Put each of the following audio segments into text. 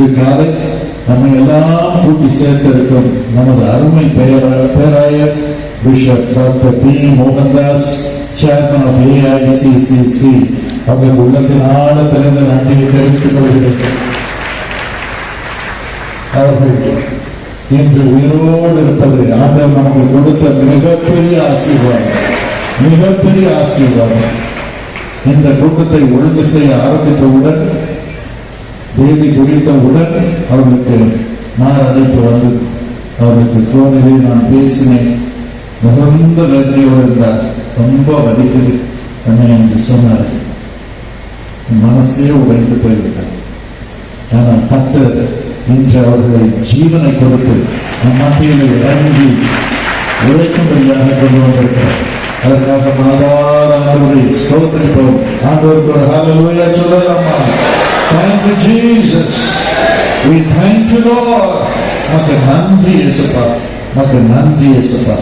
இன்று காலை நம்மை எல்லாம் கூட்டி சேர்த்திருக்கும் நமது அருமை பெயரா பேராயர் bishop doctor P. Mohandas chairman of AICCC அவர்கள் உள்ளத்தின் ஆழ திறந்த நன்றியை தெரிவித்துக் கொள்கிறேன். அவர்கள் இன்று உயிரோடு இருப்பது ஆண்டவர் நமக்கு கொடுத்த மிகப்பெரிய ஆசீர்வாதம். மிகப்பெரிய ஆசீர்வாதம். இந்த கூட்டத்தை ஒழுங்கு செய்ய ஆரம்பித்தவுடன் தேதி குறித்தவுடன் அவர்களுக்கு மன அழைப்பு வந்து அவர்களுக்கு போனிலே நான் பேசினேன். மிகுந்த வேதனையோடு இருந்தார். ரொம்ப வலிக்குது அண்ணே என்று சொன்னார். மனசே உடைந்து போய்விட்டார் ஆனால் பத்து இன்று அவர்களை ஜீவனை கொடுத்து நம் மத்தியில் இறங்கி உழைக்கும்படியாக கொண்டு வந்திருக்கிறார். அதற்காக மனதார் ஆண்டவரை ஸ்தோத்திரிப்போம். ஆண்டவருக்கு ஒரு ஹalleluya சொல்லலாமா? Thank you jesus. We thank you lord. மக்கு நன்றி இயேசுப்பா மக்கு நன்றி இயேசுப்பா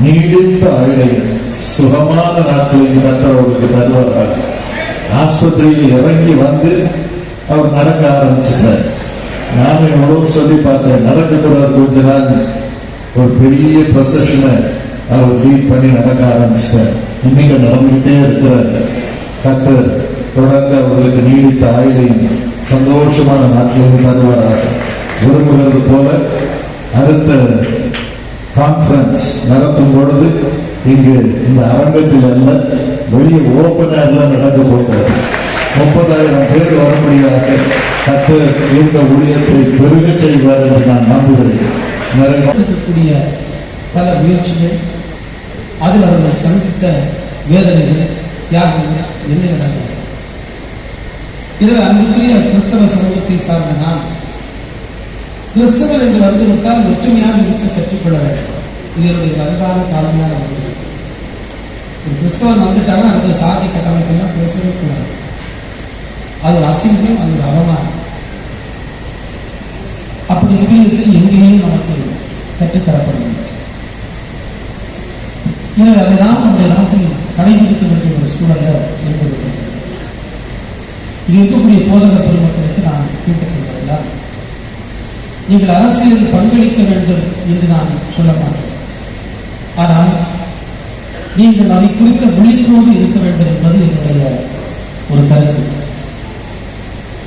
நீடித்த ஆயுளையும் சுகமான நாட்களில் கத்தர் அவருக்கு தருவார்கள் ஆஸ்பத்திரியில் இறங்கி வந்து அவர் நடக்க ஆரம்பிச்சிட்டார் நானும் எவ்வளோ சொல்லி பார்த்தேன் நடக்கக்கூடாது கொஞ்ச நாள் ஒரு பெரிய ப்ரொசஷனை அவர் லீட் பண்ணி நடக்க ஆரம்பிச்சிட்டார் இன்னைக்கு நடந்துகிட்டே இருக்கிறார் கத்தர் தொடர்ந்து அவர்களுக்கு நீடித்த ஆயுளையும் சந்தோஷமான நாட்களையும் தருவாராக. விரும்புகிறது போல அடுத்த கான்ஃபரன்ஸ் நடத்தும் பொழுது இங்கு இந்த அரங்கத்தில் அல்ல வெளியே ஓப்பன் ஏர்ல நடக்க போகிறது. முப்பதாயிரம் பேர் வரும்படியாக கத்தர் இந்த ஊழியத்தை பெருக செய்வார் என்று நான் நம்புகிறேன். நிறைய பல முயற்சிகள் அதில் அவர்கள் சந்தித்த வேதனைகள் தியாகங்கள் என்ன நடந்தது எனவே அன்புக்குரிய கிறிஸ்தவ சமூகத்தை சார்ந்த நாம் கிறிஸ்தவர் என்று வந்துவிட்டால் ஒற்றுமையாக இருக்க கற்றுக்கொள்ள வேண்டும். இது என்னுடைய அன்பான தாழ்மையான வேண்டுகோள் ஒரு கிறிஸ்தவன் வந்துட்டாலும் அடுத்த சாதி கட்டமைப்பெல்லாம் பேசவே கூடாது. அது ஒரு அசிங்கம் அது ஒரு அவமானம். அப்படி நிபுணத்தில் எங்கேயும் நமக்கு கற்றுத்தர எனவே அதை நாம் நம்முடைய நாட்டில் கடைபிடிக்க வேண்டிய ஒரு சூழலை ஏற்படுத்துகிறது இங்கு இருக்கக்கூடிய போதக பெருமக்களுக்கு நான் கேட்டுக்கொள்வதில்லை நீங்கள் அரசியலில் பங்களிக்க வேண்டும் என்று நான் சொல்ல மாட்டேன். ஆனால் நீங்கள் அதை குறித்த விழிப்புணர்வு இருக்க வேண்டும் என்பது என்னுடைய ஒரு கருத்து.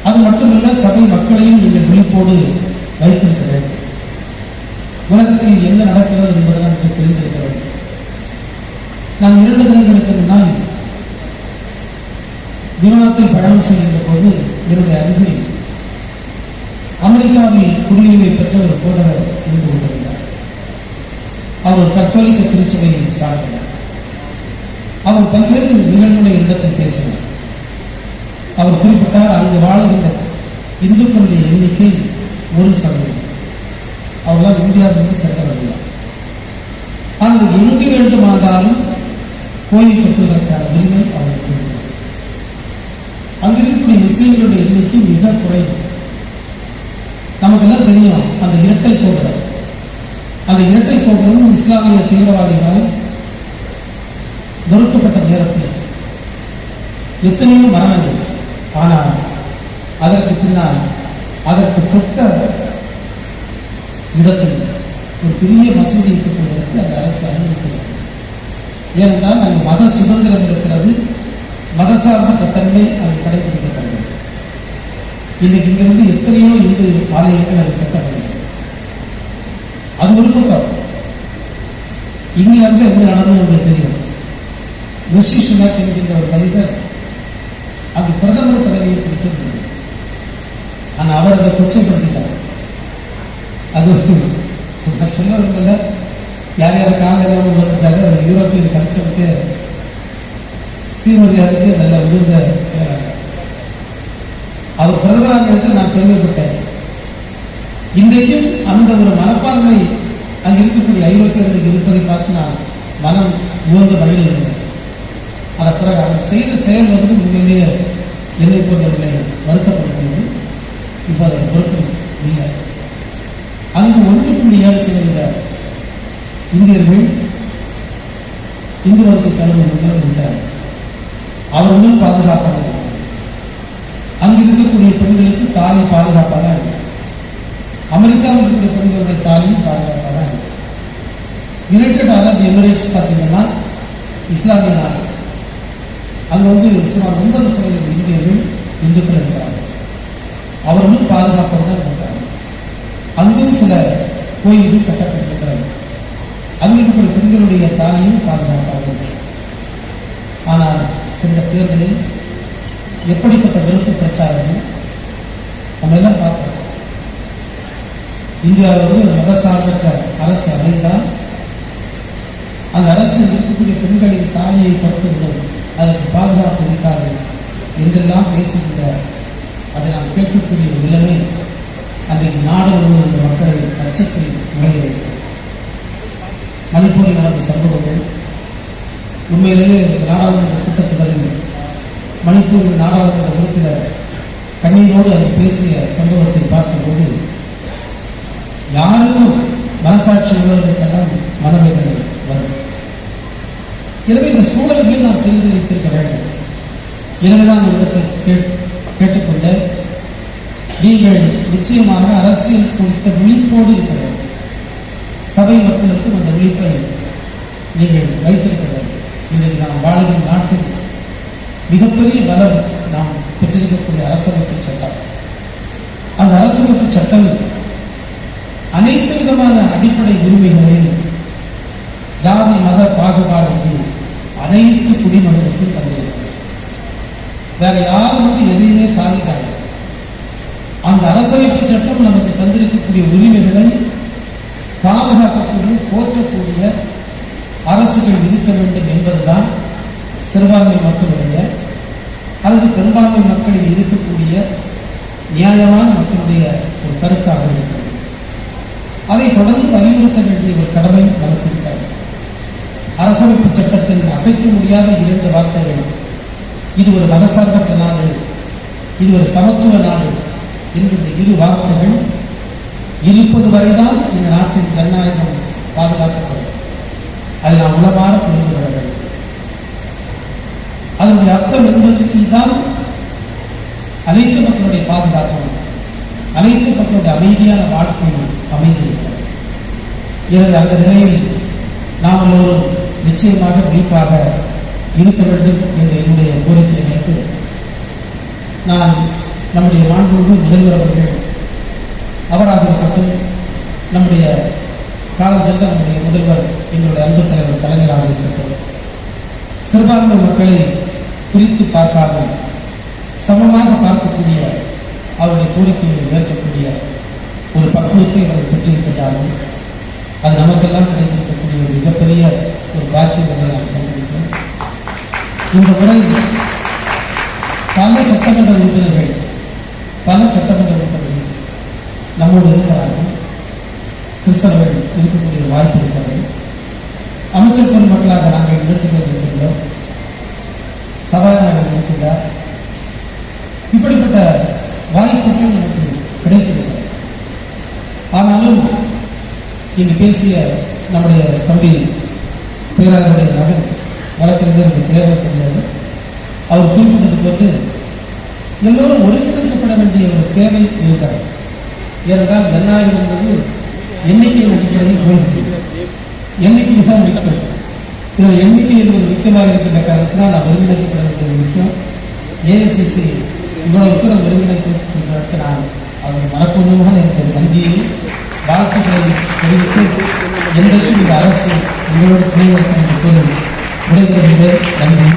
அது மட்டுமல்ல சபை மக்களையும் நீங்கள் விழிப்போடு வைத்திருக்க வேண்டும். உலகத்தில் என்ன நடக்கிறது என்பதை நமக்கு தெரிந்திருக்க வேண்டும். நான் இரண்டு தினங்களுக்கு முன்னால் விமானத்தில் பயணம் செய்கின்ற போது என்னுடைய அருகில் அமெரிக்காவில் குடியுரிமை பெற்ற ஒரு போதகர் இருந்து கொண்டிருந்தார். அவர் கத்தோலிக்க திருச்சபையை சார்ந்தார் அவர் பல்வேறு நிகழ்வுகளை இடத்தில் பேசினார். அவர் குறிப்பிட்டார் அங்கு வாழ்கின்ற இந்துக்களுடைய எண்ணிக்கை ஒரு சதவீதம். அவர்களால் இந்தியாவிலிருந்து செல்லவில்லை முடியாது ஆனால் எங்கு வேண்டுமானாலும் கோயில் கட்டுவதற்கான உரிமை அவர்களுக்கு உண்டு. அங்கு இருக்கக்கூடிய எண்ணிக்கை மிக குறைவு. நமக்கெல்லாம் தெரியும் அந்த இரட்டை கோபுரம். அந்த இரட்டை கோபுரம் இஸ்லாமிய தீவிரவாதிகளால் நொறுக்கப்பட்ட நேரத்தில் எத்தனையோ மரணங்கள் ஆனால் அதற்கு பின்னால் அதற்கு தொட்ட இடத்தில் ஒரு பெரிய மசூதி இருக்கக்கூடியதற்கு அந்த அரசு அனுமதிக்கிறது ஏனென்றால் அங்கு மத சுதந்திரம் இருக்கிறது. மதசார்பற்ற தன்மை அங்கு இன்னைக்கு இங்கிருந்து எத்தனையோ இந்து ஆலயங்கள் அது கட்டப்படுகிறது அது ஒரு பக்கம். இங்கிலாந்துல என்ன நடந்தது உங்களுக்கு தெரியும். ரிஷி சுனாக் என்கின்ற ஒரு கவிதர் அது பிரதமர் பதவியை பிடித்திருந்தது ஆனால் அவர் அதை கொச்சைப்படுத்திட்டார். அது ஒரு- நான் சொல்ல விரும்பல. யார் யார் காலையில் உழைச்சாங்க யூரோப்பியன் கல்ச்சருக்கு சீர்மரியாதைக்கு நல்ல உயர்ந்த செய்கிறாங்க அவர் பிரதமராக இருந்தது நான் பெருமைப்பட்டேன். இன்றைக்கும் அந்த ஒரு மனப்பான்மை அங்கு இருக்கக்கூடிய ஐரோப்பியர்களுக்கு இருப்பதை பார்த்து நான் மனம் உயர்ந்த வகையில் இருந்தேன். அதன் பிறகு அவர் செய்த செயல் வந்து உண்மையிலேயே என்னை போன்றவர்களை வருத்தப்படுகிறது இப்போ அதை பொறுப்பு இல்லை. அங்கு ஒன்று புள்ளி ஏழு சதவீத இந்தியர்கள் இந்து மதத்தை தலைவர்கள் அவர் அவர்களும் பாதுகாப்பாக அங்கு இருக்கக்கூடிய பெண்களுக்கு தாலி பாதுகாப்பாக இருக்கு. அமெரிக்காவில் இருக்கிற பெண்களுடைய தாலியும் பாதுகாப்பாக தான் இருக்கு. யுனைடெட் அரப் எமிரேட்ஸ் பார்த்தீங்கன்னா இஸ்லாமிய நாடு. அங்கே வந்து சுமார் ஒன்பது சதவீதம் இந்தியர்கள் இந்துக்கள் இருக்கிறார்கள் அவர்களும் பாதுகாப்பாக தான் இருக்கிறாங்க அங்கும் சில கோயில்கள் கட்டப்பட்டிருக்கிறது. அங்கு இருக்கிற பெண்களுடைய தாலியும் பாதுகாப்பாக இருக்கு. ஆனால் சென்ற தேர்தலில் எப்படிப்பட்ட வெறுப்பு பிரச்சாரம் நம்ம எல்லாம் பார்த்தோம் இந்தியாவில் வந்து மதசார்பற்ற அரசு அமைந்தால் அந்த அரசு இருக்கக்கூடிய பெண்களின் தாலியை படுத்துகிறோம் அதற்கு பாதுகாப்பு இருக்காது என்றெல்லாம் பேசுகின்ற அதை நாம் கேட்கக்கூடிய நிலைமை அன்றைக்கு நாடு முழுவதும் மக்களை அச்சத்தில் நுழைய மணிப்பூரில் நடந்த சம்பவங்கள் உண்மையிலேயே நாடாளுமன்ற மணிப்பூரில் நாடாளுமன்ற உறுப்பினர் கண்ணீரோடு அதை பேசிய சம்பவத்தை பார்க்கும்போது யாருக்கும் மனசாட்சி உள்ளவர்களுக்கெல்லாம் மனவேதனை வரும். எனவே இந்த சூழல்களை நாம் தெரிந்து வைத்திருக்க வேண்டும்? எனவேதான் உங்களிடத்தில் கேட் கேட்டுக்கொண்ட நீங்கள் நிச்சயமாக அரசியல் குறித்த விழிப்போடு இருக்க வேண்டும். சபை மக்களுக்கும் அந்த விழிப்பை நீங்கள் வைத்திருக்க வேண்டும். இன்றைக்கு நாம் வாழுகிற நாட்டில் மிகப்பெரிய பலம் நாம் பெற்றிருக்கக்கூடிய அரசமைப்பு சட்டம். அந்த அரசமைப்பு சட்டம் அனைத்து விதமான அடிப்படை உரிமைகளையும் ஜாதி மத பாகுபாடு அனைத்து குடிமகனுக்கும் தந்திருக்கிறது. வேற யாரும் வந்து எதையுமே சாதிக்காது. அந்த அரசமைப்பு சட்டம் நமக்கு தந்திருக்கக்கூடிய உரிமைகளை பாதுகாக்கக்கூடிய போற்றக்கூடிய அரசுகள் விதிக்க வேண்டும் என்பதுதான் சிறுபான்மை மக்களுடைய அல்லது பெரும்பான்மை மக்களில் இருக்கக்கூடிய நியாயமான மக்களுடைய ஒரு கருத்தாக இருக்கிறது. அதை தொடர்ந்து வலியுறுத்த வேண்டிய ஒரு கடமை நமக்கு இருக்கிறது அரசமைப்பு சட்டத்தில் அசைக்க முடியாத இரண்டு வார்த்தைகள். இது ஒரு மதசார்பற்ற நாடு இது ஒரு சமத்துவ நாடு என்கின்ற இரு வார்த்தைகள் இருப்பது வரைதான் இந்த நாட்டின் ஜனநாயகம் பாதுகாக்கப்படும் அதை நான் உளமாற புரிந்து கொள்ள அதனுடைய அர்த்தம் என்பது தான் அனைத்து மக்களுடைய பாதுகாப்பும் அனைத்து மக்களுடைய அமைதியான வாழ்க்கையும் அமைந்திருக்கிறது. எனவே அந்த நிலையில் நாம் எல்லோரும் நிச்சயமாக குறிப்பாக இருக்க வேண்டும் என்ற என்னுடைய கோரிக்கையை வைத்து நான் நம்முடைய மாண்புமிகு முதல்வர் அவர்கள் அவராக இருக்கட்டும் நம்முடைய காலம் சென்ற நம்முடைய முதல்வர் எங்களுடைய அன்பு தலைவர் கலைஞராக இருக்கட்டும் சிறுபான்மை மக்களை பிரித்து பார்க்காமல் சமமாக பார்க்கக்கூடிய அவருடைய கோரிக்கையை ஏற்கக்கூடிய ஒரு பக்குவத்தை அவர் பெற்றிருக்கின்றார்கள். அது நமக்கெல்லாம் கிடைத்திருக்கக்கூடிய ஒரு மிகப்பெரிய ஒரு பாக்கியங்களை நான் கண்டுபிடித்தேன் இந்த முறை பல சட்டமன்ற உறுப்பினர்கள் பல சட்டமன்ற உறுப்பினர்கள் நம்மோடு இருக்கிறார்கள். கிறிஸ்தவர்கள் இருக்கக்கூடிய வாய்ப்பு இருக்கிறது. அமைச்சர் பெருமக்களாக நாங்கள் இரண்டு பேர் இருக்கின்றோம் சவாலாக இருக்கின்றார் இப்படிப்பட்ட வாய்ப்புகள் எனக்கு கிடைத்திருக்கிறது. ஆனாலும் இங்கு பேசிய நம்முடைய தம்பி பேராளருடைய மகன் வழக்கறிஞர் எனக்கு தேவை தெரியாது அவர் குறிப்பிட்டது போட்டு எல்லோரும் ஒருங்கிணைக்கப்பட வேண்டிய ஒரு தேவை இருக்கிறார் ஏனென்றால் ஜனநாயகம் என்பது எண்ணிக்கை அடிப்படையில் போயிட்டு எண்ணிக்கை தான் இருக்கிறது இதில் எண்ணிக்கை என்பது முக்கியமாக இருக்கின்ற காரணத்தினால் நான் ஒருங்கிணைக்கப்பட முக்கியம் ஏஎஸ்சிசி இவ்வளவு தூரம் ஒருங்கிணைக்கப்பட்டதற்கு நான் அவர் மனப்பூர்வமாக எனக்கு நன்றியை வாழ்த்துக்களை தெரிவித்து என்றைக்கும் இந்த அரசு உங்களோடு துணை என்று கூறி விடைபெறுகின்ற நன்றி.